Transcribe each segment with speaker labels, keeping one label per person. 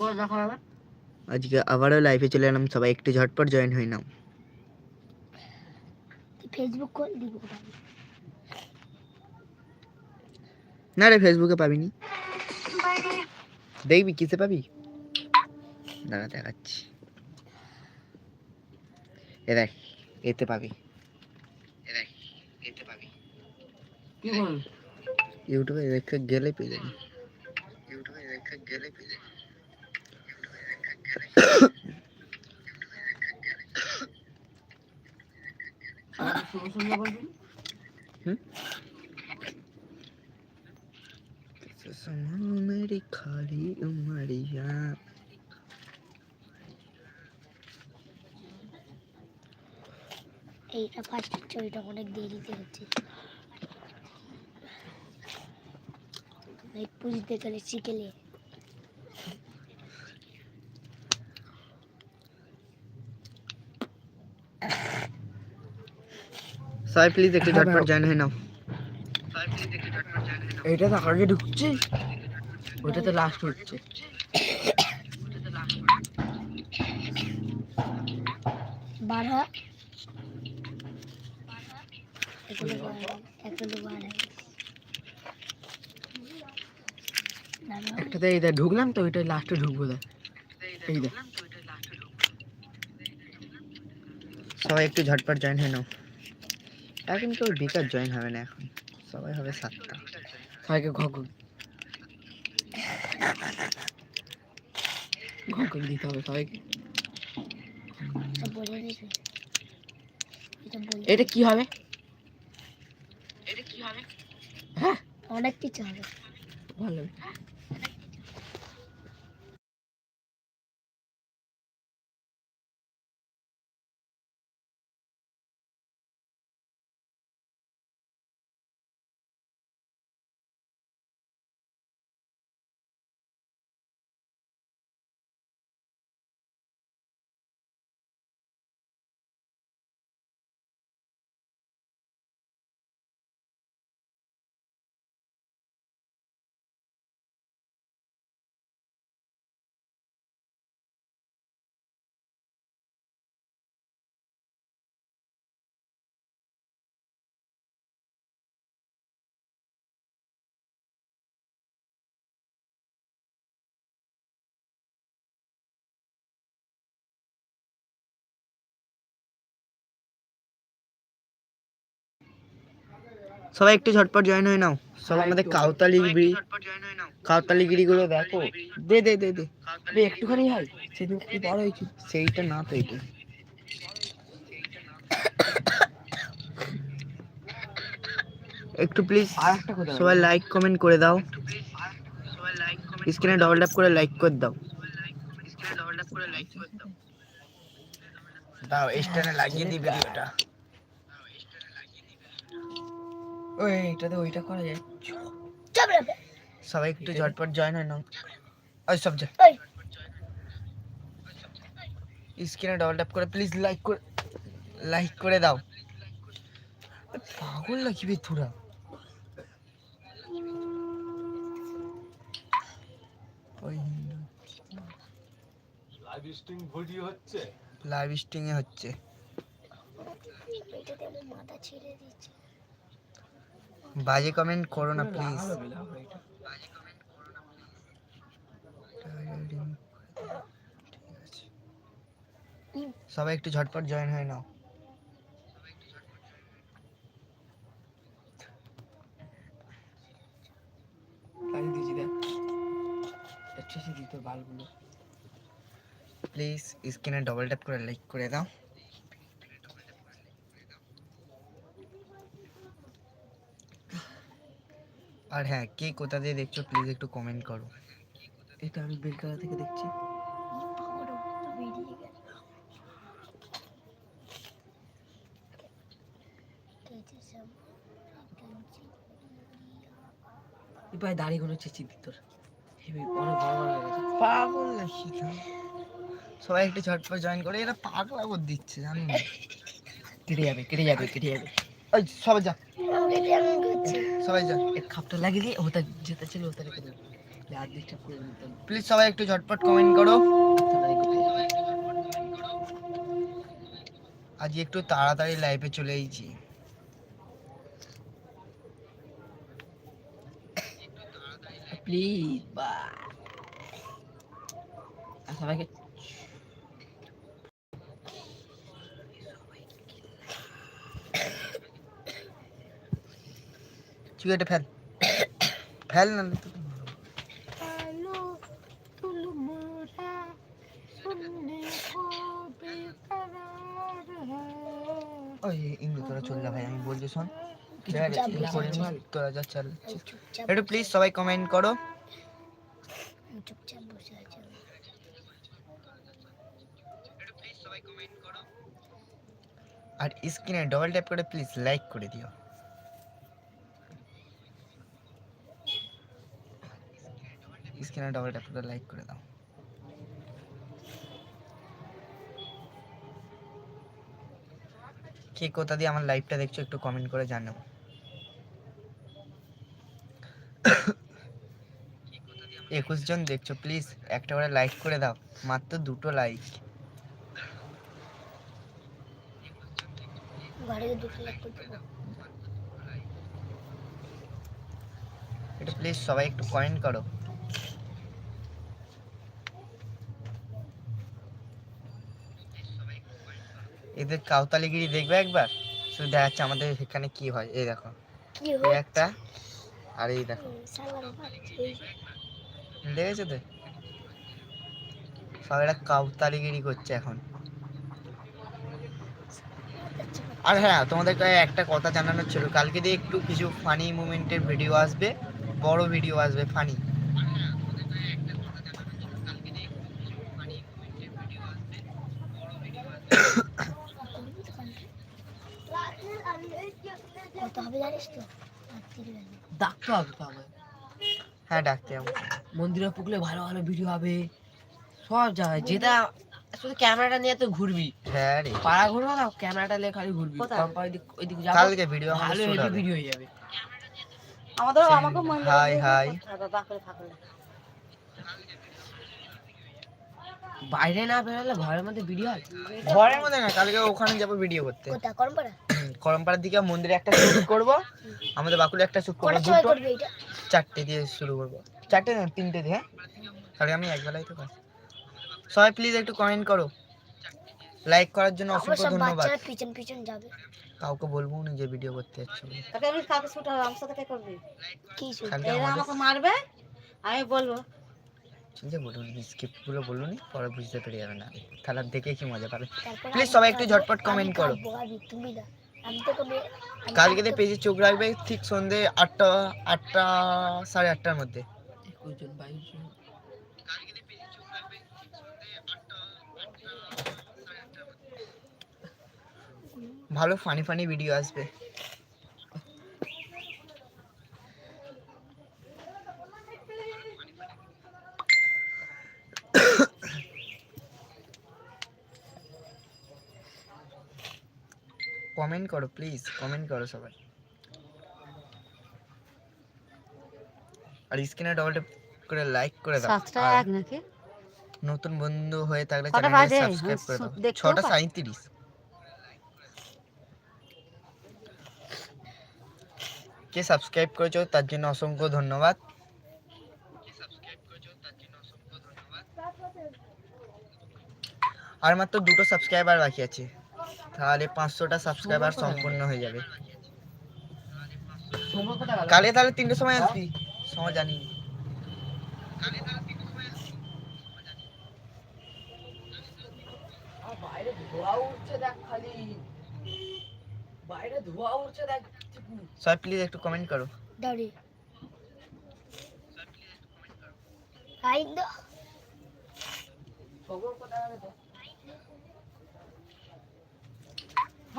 Speaker 1: করে দেখা হবে
Speaker 2: আজকে আবারও লাইভে চলে এলাম সবাই একটু ঝটপট জয়েন হয়ে নাও।
Speaker 3: ফেসবুক দিব
Speaker 2: না রে ফেসবুকে পাবিনি। দেখবি কিসে পাবি? দাঁড়া দেখাচ্ছি। এ দেখ এতে পাবি। এ দেখ এতে পাবি।
Speaker 1: কি
Speaker 2: ইউটিউবে দেখে গেলে পেয়ে যাবি। ইউটিউবে দেখে গেলে मेरी खाली उमरिया
Speaker 3: এইটা ফার্স্ট ছবিটা অনেক দেরিতে হচ্ছে লাইক পুজতে গেলে শিখেলে
Speaker 2: সবাই প্লিজ একটু ঝটপট জয়েন হয়ে নাও
Speaker 1: এইটা তো আগে ঢুকছে? ওইটা তো লাস্ট হচ্ছে।
Speaker 3: বারো। এগুলো বারো এগুলো বারো দাঁড়াও,
Speaker 1: একটাতে এই দেখ ঢুকলাম তো ওইটা লাস্টে ঢুকবো দেখ। এই দেখ।
Speaker 2: সবাই একটু ঝটপট জয়েন হয়ে নাও। এখন কেউ বেকার জয়েন হবে না এখন। সবাই হবে সাতটা।
Speaker 1: সবাইকে ঘক ঘক দিতে হবে সবাইকে।
Speaker 3: এটা বলে
Speaker 1: এটা কি হবে? হ্যাঁ।
Speaker 3: অনেক কিছু হবে।
Speaker 1: ভালো।
Speaker 2: সবাই একটু ঝটপট জয়েন হয়ে নাও। সব আমাদের কাউতালি গিরি কাউতালি গিরিগুলো দেখো। দে দে দে দে।
Speaker 1: বে একটুখানি হয় সেদিন কি বড় হয়েছিল?
Speaker 2: সেইটা না তো এটা। একটু প্লিজ
Speaker 1: আর একটা কথা
Speaker 2: সবাই লাইক কমেন্ট করে দাও। স্ক্রিনে ডবল ট্যাপ করে লাইক করে দাও। দাও। স্ট্যান্ডে লাগিয়ে দিই ভিডিওটা।
Speaker 1: ওই এইটাতে ওইটা করা যায়।
Speaker 2: সবাই একটু ঝটপট জয়েন হয়ে নাও ওই সব যা।
Speaker 3: ওই
Speaker 2: স্ক্রিনে ডবল ট্যাপ করে প্লিজ লাইক করে লাইক করে দাও। পাগল নাকি বে তোরা ওই লাইভ স্ট্রিং এ হচ্ছে।
Speaker 3: এটাতে আমার মাথা ছেড়ে দিচ্ছে।
Speaker 2: বাজে কমেন্ট করো না প্লিজ সবাই একটু ঝটপট জয়েন হয়ে নাও। প্লিজ স্ক্রিনে ডবল ট্যাপ করে লাইক করে দাও। আর হ্যাঁ কে কোথা দিয়ে দেখছ প্লিজ একটু কমেন্ট করো।
Speaker 1: এটা আমি বেলকালা থেকে দেখছি। পায়ে দাড়িগুলো চেঁচি দিত তোর।
Speaker 2: পাগল সবাই একটু ঝটপট জয়েন করে এরা পাগলা করে দিচ্ছে জানো না
Speaker 1: কেটে যাবে কেটে যাবে কেটে যাবে।
Speaker 2: ওই সবাই যা।
Speaker 3: আমাকে কেমন করছে।
Speaker 2: সবাই যা।
Speaker 1: এক খাপটা লাগিয়ে ওটা যেতে ছিল ওটা রেখে দেবে। আর দিকটা করে দিতাম
Speaker 2: প্লিজ সবাই একটু ঝটপট কমেন্ট করো। আজ একটু তাড়াতাড়ি লাইভে চলে এসেছি।
Speaker 1: প্লিজ বা সবাইকে
Speaker 2: তুই এটা ফেল ফেল না ওই ইন্দু তোরা চলে ভাই আমি বলছি শোন তোরা যা চল একটু প্লিজ সবাই কমেন্ট করো।
Speaker 3: চুপচাপ বসে আছি।
Speaker 2: আর স্ক্রিনে ডবল ট্যাপ করে প্লিজ লাইক করে দিও। স্ক্রিনে ডবল ট্যাপ করে লাইক করে দাও। কে কোথা দিয়ে আমার লাইভটা দেখছ একটু কমেন্ট করে জানাও। একুশ জন দেখছ প্লিজ একটা করে লাইক করে দাও। মাত্র দুটো লাইক এটা প্লিজ সবাই একটু কমেন্ট করো। এদের কাউতালিগিরি দেখবে একবার? শুধু দেখাচ্ছে আমাদের এখানে কি হয়। এই দেখো। এই একটা আর এই দেখো। দেখেছ তো? সব এরা কাউতালিগিরি করছে এখন। আর হ্যাঁ তোমাদেরকে একটা কথা জানানোর ছিল। কালকে দিয়ে একটু কিছু ফানি মুমেন্টের ভিডিও আসবে। বড় ভিডিও আসবে ফানি
Speaker 3: হবে জানিস তো?
Speaker 1: ডাকতে হবে তো আমার
Speaker 2: হ্যাঁ ডাকতে হবে।
Speaker 1: মন্দিরে পুকলে ভালো ভালো ভিডিও হবে। সব জায়গায় যেটা শুধু ক্যামেরাটা নিয়ে তো ঘুরবি।
Speaker 2: হ্যাঁ রে।
Speaker 1: পাড়া ঘুরবো না ক্যামেরাটা নিয়ে খালি ঘুরবি। কম্পা ওইদিক ওইদিকে যাব।
Speaker 2: কালকে ভিডিও
Speaker 1: ভালো। ভিডিও হয়ে যাবে।
Speaker 4: আমাদের আমাকে মন্দিরে
Speaker 2: হাই, হাই।
Speaker 4: থাকবে, বাঁ করে না।
Speaker 1: বাইরে না বেরোলে ঘরের মধ্যে ভিডিও হয়?
Speaker 2: ঘরের মধ্যে না কালকে ওখানে যাব ভিডিও করতে।
Speaker 3: কোথা করম পাড়া
Speaker 2: করমপাড়ার দিকে মন্দিরে একটা শুট করব। আমাদের বাকুলে একটা শুট করব দুটো।
Speaker 3: করবি এটা?
Speaker 2: চারটে দিয়ে শুরু করব। চারটে না তিনটে দিয়ে হ্যাঁ? তাহলে আমি একবেলাই তো কাজ সবাই প্লিজ একটু কমেন্ট করো। লাইক করার জন্য অসংখ্য ধন্যবাদ।
Speaker 3: পিছন পিছন যাবে।
Speaker 2: কাউকে বলব না যে ভিডিও করতে যাচ্ছি।
Speaker 4: তাকে আমি কাকে শুট হবে আমার সাথে কে করবি?
Speaker 3: কি
Speaker 2: কালকে
Speaker 4: এরা আমাকে মারবে আমি বলব
Speaker 2: যে বলুন স্ক্রিপ্টগুলো বলুন পরে বুঝতে পেরে যাবে না। তাহলে আর দেখে কি মজা পাবে
Speaker 3: প্লিজ
Speaker 2: সবাই একটু ঝটপট কমেন্ট করো। কালকে
Speaker 3: তো-
Speaker 2: পেজে চোখ রাখবে ঠিক সন্ধে আটটা আটটা সাড়ে আটটার মধ্যে। ভালো ফানি ফানি ভিডিও আসবে। কমেন্ট করো প্লিজ কমেন্ট করো সবাই। আর স্ক্রিনে ডবল ট্যাপ করে লাইক করে দাও।
Speaker 4: সাতটা এক নাকি?
Speaker 2: নতুন বন্ধু হয়ে থাকলে চ্যানেলটি সাবস্ক্রাইব করে দাও।
Speaker 4: হ্যাঁ,
Speaker 2: ছটা
Speaker 4: পাই।
Speaker 2: সাঁইত্রিশ। কে সাবস্ক্রাইব করেছ তার জন্য অসংখ্য ধন্যবাদ। আর মাত্র দুটো সাবস্ক্রাইবার বাকি আছে। তাহলে পাঁচশোটা সাবস্ক্রাইবার সম্পূর্ণ হয়ে যাবে। কালে তাহলে তিনটের সময় আসবি? সময় জানি। না।
Speaker 1: বাইরে ধোয়া উঠছে দেখ খালি। বাইরে ধোয়া উঠছে দেখ।
Speaker 2: সবাই প্লিজ একটু কমেন্ট করো।
Speaker 3: দাঁড়ি। হাই দো
Speaker 1: খবর কোথায়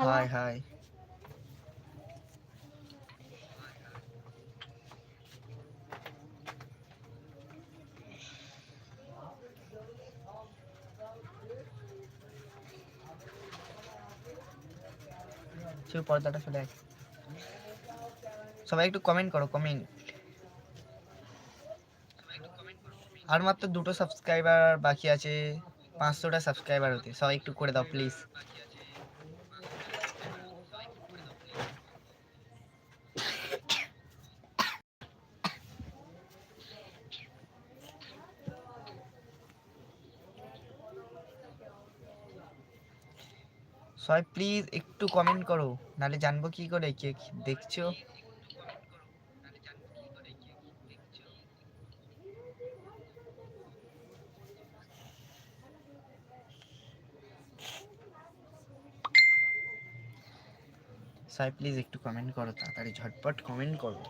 Speaker 2: হাই হাই শুধু পর্দাটা ফেলে আয়। সবাই একটু কমেন্ট করো কমেন্ট আর মাত্র দুটো সাবস্ক্রাইবার বাকি আছে পাঁচশোটা সাবস্ক্রাইবার হতে। সবাই একটু করে দাও প্লিজ সবাই প্লিজ একটু কমেন্ট করো, নাহলে জানব কি করে, কে দেখছ। সবাই প্লিজ একটু কমেন্ট করো, তাড়াতাড়ি ঝটপট কমেন্ট করো।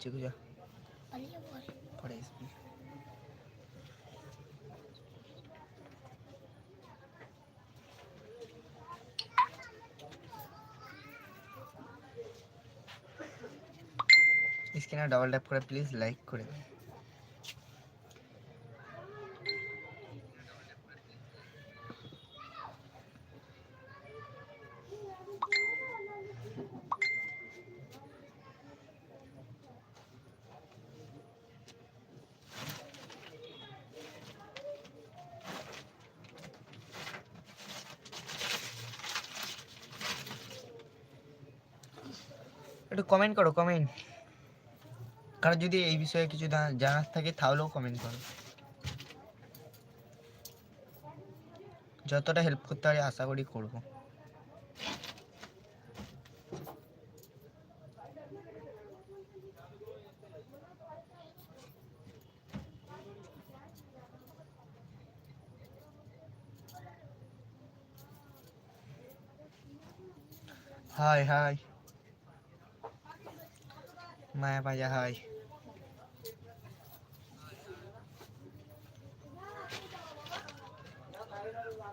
Speaker 2: চিকু যা পরে আসবি স্ক্রিনে ডাবল ট্যাপ করে প্লিজ লাইক করে দিন কমেন্ট করো কমেন্ট কারণ যদি এই বিষয়ে কিছু জানার থাকে তাহলেও কমেন্ট করো। যতটা হেল্প করতে পারি আশা করি করব। হাই হাই মায়া বাজা হাই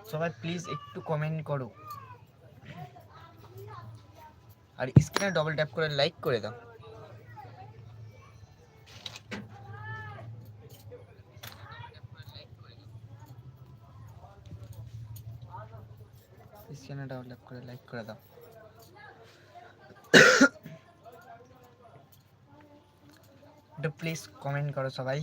Speaker 2: সবাই প্লিজ একটু কমেন্ট করো আর স্ক্রিনে ডবল ট্যাপ করে লাইক করে দাও স্ক্রিনে ডবল ট্যাপ করে লাইক করে দাও একটু প্লিজ কমেন্ট করো সবাই।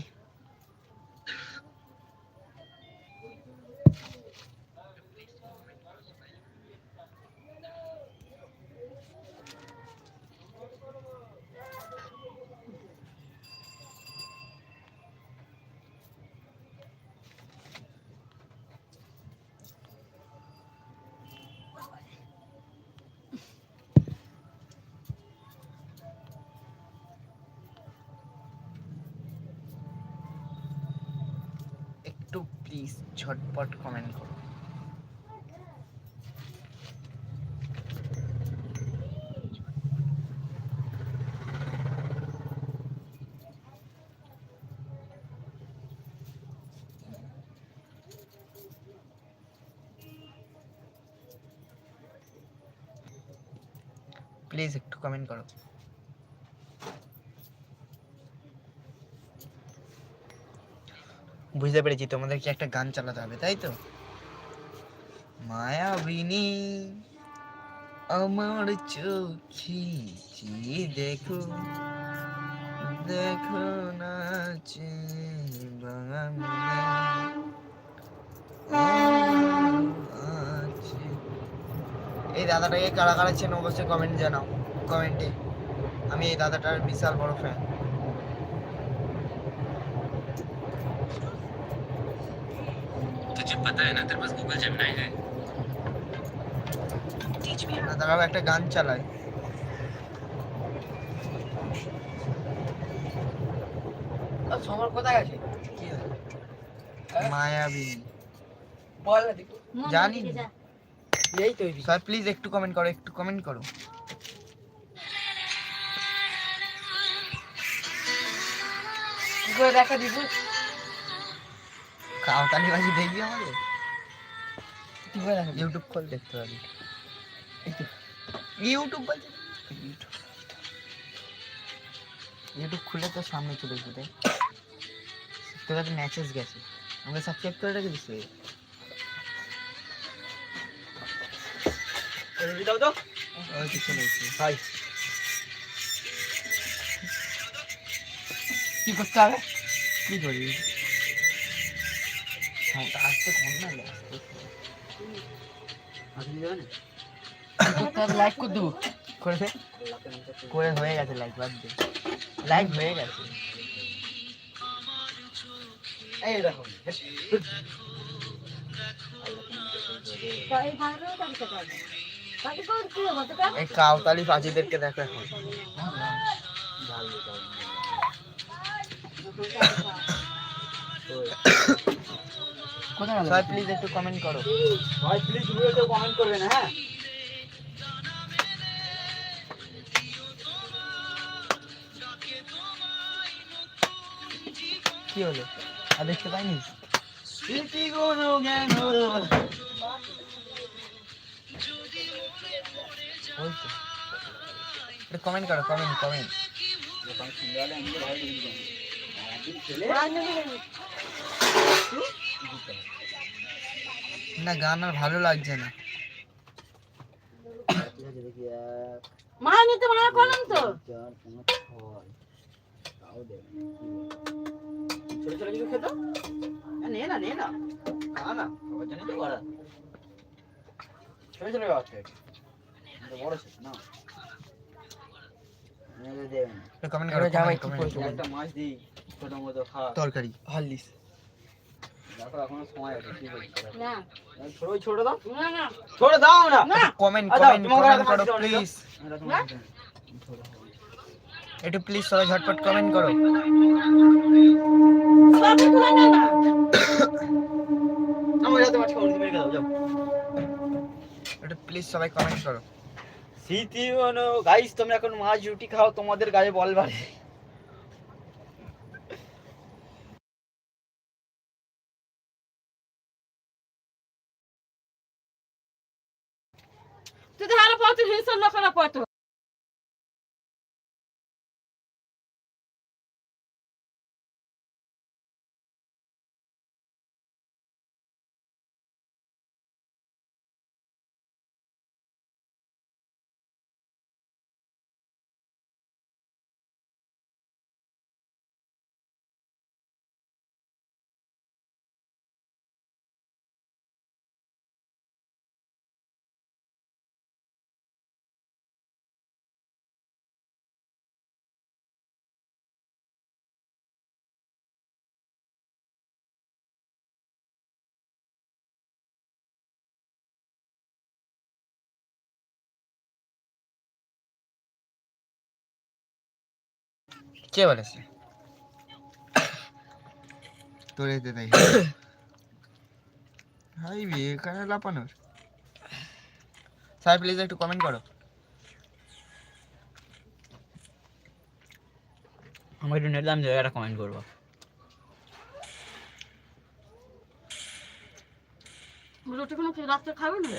Speaker 2: ঝটপট কমেন্ট করো। প্লিজ একটু কমেন্ট করো। বুঝতে পেরেছি, তোমাদেরকে একটা গান চালাতে হবে, তাই তো? মায়াবিনী, আমার চোখে দেখো দেখো নাচে। এই দাদাটাকে কারা কারা চেনো, অবশ্যই কমেন্ট জানাও কমেন্টে আমি এই দাদাটার বিশাল বড় ফ্যান
Speaker 5: तुझे पता है ना तेरे पास गूगल जेमिनाई है
Speaker 2: না দাঁড়াও একটা গান চালায়
Speaker 1: আর সমর কোথায় গেছে
Speaker 2: কি মায়াবিনী
Speaker 1: বল না দেখি
Speaker 4: মন
Speaker 2: জানি
Speaker 4: দিকে
Speaker 2: না।
Speaker 4: যা।
Speaker 1: এই তো এই
Speaker 2: সবাই প্লিজ একটু কমেন্ট করো একটু কমেন্ট করো
Speaker 1: কি করে দেখা দিবি
Speaker 2: কাউতালি বাজি দেখবি আমাদের?
Speaker 1: কি
Speaker 2: ইউটিউব খোল দেখতে পাবি। ইউটিউব বলছে ইউটিউব ইউটিউব খুলে তো সামনে চলে এসে দেখ। তোর কাছে মেসেজ গেছে। আমাকে সাবস্ক্রাইব করে রেখে দিস
Speaker 5: দাও তো
Speaker 2: ওই চলে
Speaker 5: হাই কি করতে হবে?
Speaker 2: কি করি
Speaker 5: লাইক করে দেবো
Speaker 2: করে। করে হয়ে গেছে লাইক বাদ দে লাইক হয়ে গেছে
Speaker 5: এই দেখো
Speaker 2: কাউতালি পাজিদেরকে দেখো এখন
Speaker 5: কোথায় গেল?
Speaker 2: সবাই প্লিজ একটু কমেন্ট করো।
Speaker 5: ভাই প্লিজ ভিডিওতে কমেন্ট করবেন হ্যাঁ?
Speaker 2: কি হলো? আর দেখতে পাইনি?
Speaker 5: স্মৃতি কোনো জ্ঞান হলো।
Speaker 2: কমেন্ট করো কমেন্ট কমেন্ট না গান আর ভালো লাগছে না।
Speaker 4: মা নিতে করলাম তো।
Speaker 5: ছোট ছোট কিছু খেতো? নে না নে না। খা না সবার জন্য তো করা। ছোট ছোট বাচ্চা এটা এটা বড় ছোট না।
Speaker 2: কমেন্ট করো
Speaker 5: জামাই
Speaker 2: comment,
Speaker 5: কি
Speaker 2: comment,
Speaker 5: করছ?
Speaker 2: comment।
Speaker 5: একটা মাছ দিই ছোট মতো খা।
Speaker 2: তরকারি। হরলিক্স
Speaker 5: দেখো এখনও সময় আছে কি বলছি?
Speaker 4: না।
Speaker 5: ছোট ছোট দাও।
Speaker 4: না না।
Speaker 5: ছোট দাও না।
Speaker 4: না।
Speaker 2: কমেন্ট কমেন্ট কমেন্ট করো
Speaker 5: মাছ দিতে হবে,
Speaker 2: প্লিজ
Speaker 5: এটা
Speaker 2: একটু প্লিজ সবাই ঝটপট কমেন্ট করো। একটু প্লিজ সবাই কমেন্ট করো।
Speaker 5: স্মৃতি গাইস তোমরা এখন মাছ রুটি খাও তোমাদের গায়ে বল বাড়ে।
Speaker 4: तिथे ह्याला पाहतो हे लोकांना पाहतो.
Speaker 2: কে বলেছে? তোর এতে তাই হাই বে এখানে লাপানোর সবাই প্লিজ একটু কমেন্ট করো।
Speaker 5: আমার একটু নেট দাম জায়গাটা কমেন্ট করব।
Speaker 4: রুটি কোনো রাত্রে খাবে না?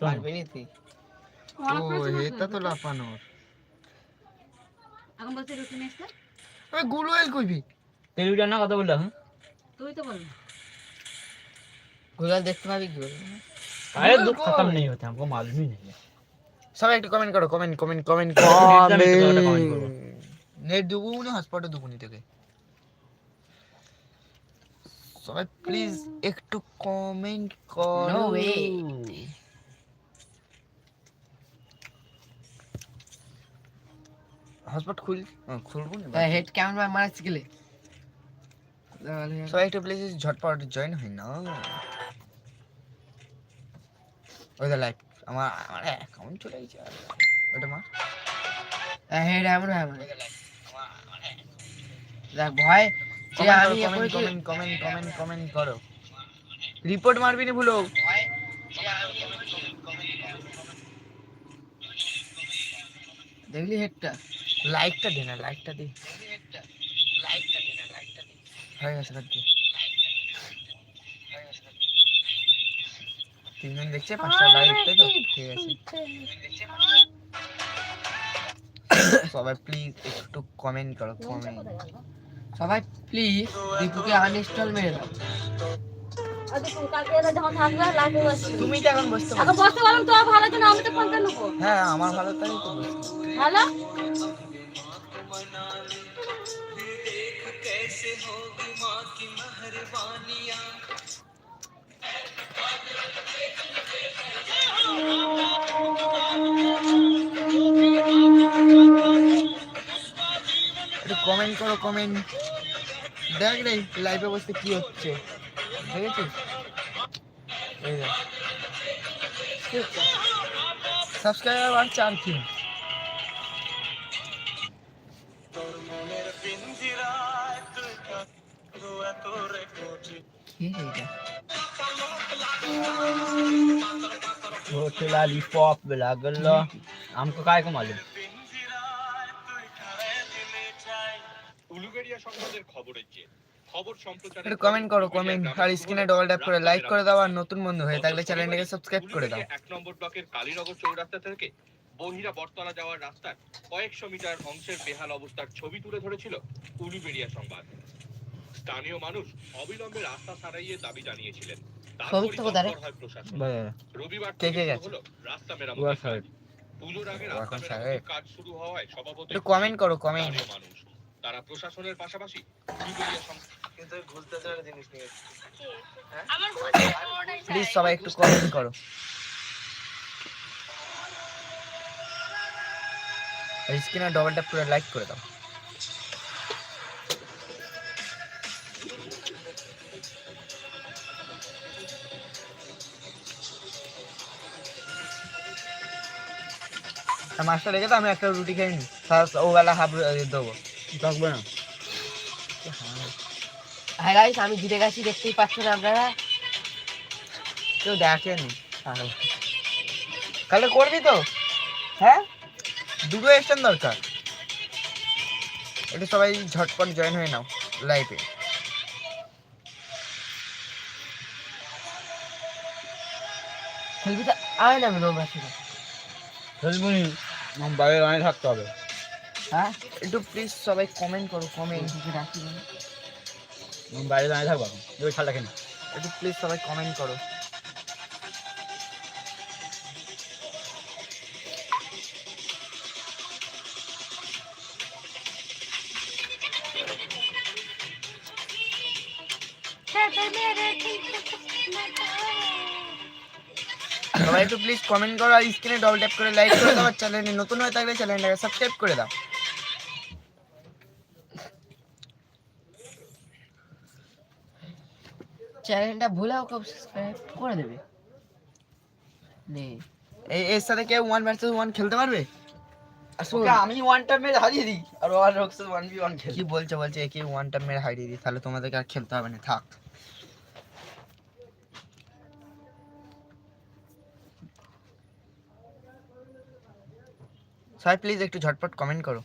Speaker 2: পারবি নি তুই। ও এটা তো
Speaker 4: খেয়ে।
Speaker 2: লাপানোর
Speaker 4: এখন বলছি রুটি নিয়ে এসছে
Speaker 2: ওই গুলো এল কইবি
Speaker 5: টেলিভিশন না কথা বললাম
Speaker 4: তুই তো বলবি
Speaker 2: গুলাল দেখতে পাবি কি বলবি
Speaker 5: अरे दुख खत्म नहीं होता हमको मालूम ही नहीं है
Speaker 2: সবাই একটু কমেন্ট করো কমেন্ট কমেন্ট কমেন্ট
Speaker 5: নেট দাম একটু করে comment করো।
Speaker 2: নেট দেবো না হটস্পটে দেবো নি তোকে সবাই প্লিজ একটু কমেন্ট করো হটস্পট খুল খুলবো না?
Speaker 5: হেড কেমন ভাই মারা শিখলে
Speaker 2: সবাই একটু ঝটপট জয়েন হয় না। ওই দা লাইক আমার আমার অ্যাকাউন্ট চলে গেছে ওটা মা
Speaker 5: হেড এমন হয় দেখ ভয় যে আমি
Speaker 2: কমেন্ট কমেন্ট কমেন্ট কমেন্ট করো। রিপোর্ট মারবি না ভুলো
Speaker 5: দেখলি হেডটা?
Speaker 2: লাইকটা দে না লাইকটা দে। হয়ে গেছে দিয়ে তিনজন দেখছে পাঁচটা লাইক তাই তো? ঠিক আছে। সবাই প্লিজ একটু কমেন্ট করো কমেন্ট
Speaker 5: সবাই
Speaker 2: প্লিজ দীপুকে আনইনস্টল মেরে দাও তুমি তো এখন বসতে পারো।
Speaker 4: বসতে পারলাম তো ভালো জন্য আমি তো ফোনটা নেব।
Speaker 2: হ্যাঁ আমার ভালো তাই তো বসছি।
Speaker 4: ভালো
Speaker 2: একটু কমেন্ট করো কমেন্ট দেখ রে লাইভে বসতে কি হচ্ছে? এই দেখ। সাবস্ক্রাইবার আর তিন
Speaker 1: छोटे लॉलीपॉप लागल हमको काय को मालूम
Speaker 6: উলুবেড়িয়া সংবাদের খবরের চেয়ে খবর সম্প্রচারের
Speaker 2: একটু কমেন্ট করো কমেন্ট আর স্ক্রিনে ডবল ট্যাপ করে লাইক করে দাও আর নতুন বন্ধু হয়ে থাকলে চ্যানেলটাকে সাবস্ক্রাইব করে দাও
Speaker 6: উলুবেড়িয়া এক নম্বর ব্লকের কালীনগর চৌরাস্তা থেকে বহিরা বটতলা যাওয়ার রাস্তার কয়েকশো মিটার অংশের বেহাল অবস্থার ছবি তুলে ধরেছিল উলুবেড়িয়া সংবাদ স্থানীয় মানুষ অবিলম্বে রাস্তা সারাইয়ে দাবি জানিয়েছিলেন
Speaker 2: তো কোথায়
Speaker 6: হয় রবিবার
Speaker 2: কে কে গেছে?
Speaker 6: রাস্তা
Speaker 1: ওয়া
Speaker 6: মেরামতের কাজ।
Speaker 1: সাহেব।
Speaker 6: পুজোর আগে রাস্তা মেরামতের কাজ শুরু হওয়ায় স্বভাবতই
Speaker 2: একটু কমেন্ট করো কমেন্ট
Speaker 6: তারা প্রশাসনের পাশাপাশি
Speaker 2: কিন্তু ঘুরতে যাওয়ার জিনিস নিয়ে প্লিজ সবাই একটু কমেন্ট করো। স্ক্রিনে ডবল ট্যাপ করে লাইক করে দাও। মাছটা রেখে তো আমি একটা রুটি খেয়ে নি ও বেলা হাফ দেবো।
Speaker 1: থাকবে না?
Speaker 2: হ্যাঁ গাইস আমি জিতে গেছি দেখতেই পাচ্ছেন আপনারা। কেউ দেখেনি কালে করবি তো? হ্যাঁ? দুটো স্টেশন দরকার। একটু সবাই ঝটপট জয়েন হয়ে নাও লাইভে খেলবি তো? আয় না আমি ছিল
Speaker 1: খেলবনি আমার বাইরে দাঁড়িয়ে থাকতে হবে।
Speaker 2: হ্যাঁ? একটু প্লিজ সবাই কমেন্ট করো কমেন্ট রাখি।
Speaker 1: বাইরে দাঁড়িয়ে থাকব এবার খেলাটা খেলি
Speaker 2: একটু প্লিজ সবাই কমেন্ট করো। সবাই একটু প্লিজ কমেন্ট করো আর স্ক্রিনে ডবল ট্যাপ করে লাইক করে দাও আর চ্যানেলে নতুন হয়ে থাকলে চ্যানেলটাকে সাবস্ক্রাইব করে দাও। চ্যানেলটা ভুলেও কেউ সাবস্ক্রাইব করে দেবে। নে। এই এর সাথে কেউ ওয়ান ভার্সেস ওয়ান খেলতে পারবে?
Speaker 1: আমি ওয়ান টাইম মেরে হারিয়ে দিই আর ওয়ান রক্সেস ওয়ান বি ওয়ান খেলি
Speaker 2: কি বলছে বলছে একে ওয়ান টাইম মেরে হারিয়ে দিই তাহলে তোমাদেরকে আর খেলতে হবে না থাক। সবাই প্লিজ একটু ঝটপট কমেন্ট করো।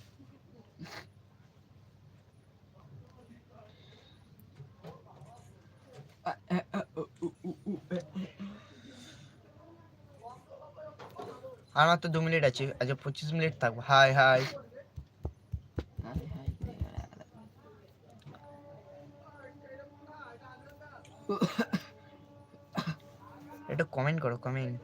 Speaker 2: আমার তো দু মিনিট আছে, আজ পঁচিশ মিনিট থাকব। হাই হাই একটু কমেন্ট করো কমেন্ট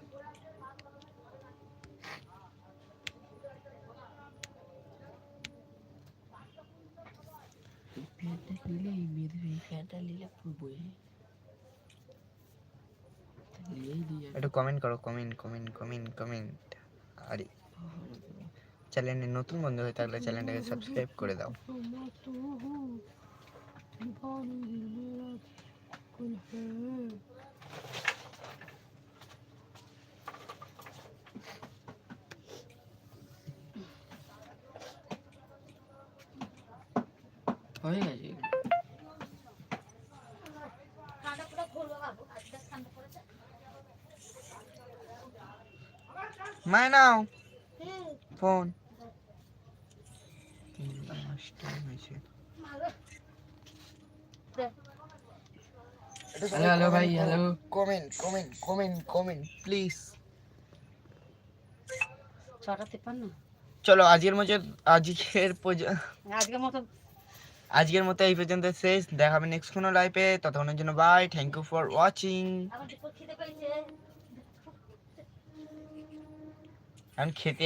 Speaker 2: একটু কমেন্ট করো কমেন্ট কমেন্ট কমেন্ট কমেন্ট আরে চ্যানেলে নতুন বন্ধু হয়ে থাকলে চ্যানেলটাকে সাবস্ক্রাইব করে দাও। হয়ে। গেছে মায় নাও ফোন হ্যালো হ্যালো ভাই hello comment comment comment comment please
Speaker 4: ছটা তিপ্পান্ন
Speaker 2: চলো আজকের মতো আজকের
Speaker 4: আজকের মতো
Speaker 2: আজকের মতো এই পর্যন্ত শেষ দেখা হবে নেক্সট কোনো লাইফে ততক্ষণের জন্য bye thank you for watching
Speaker 4: এখন ঠিক খিদে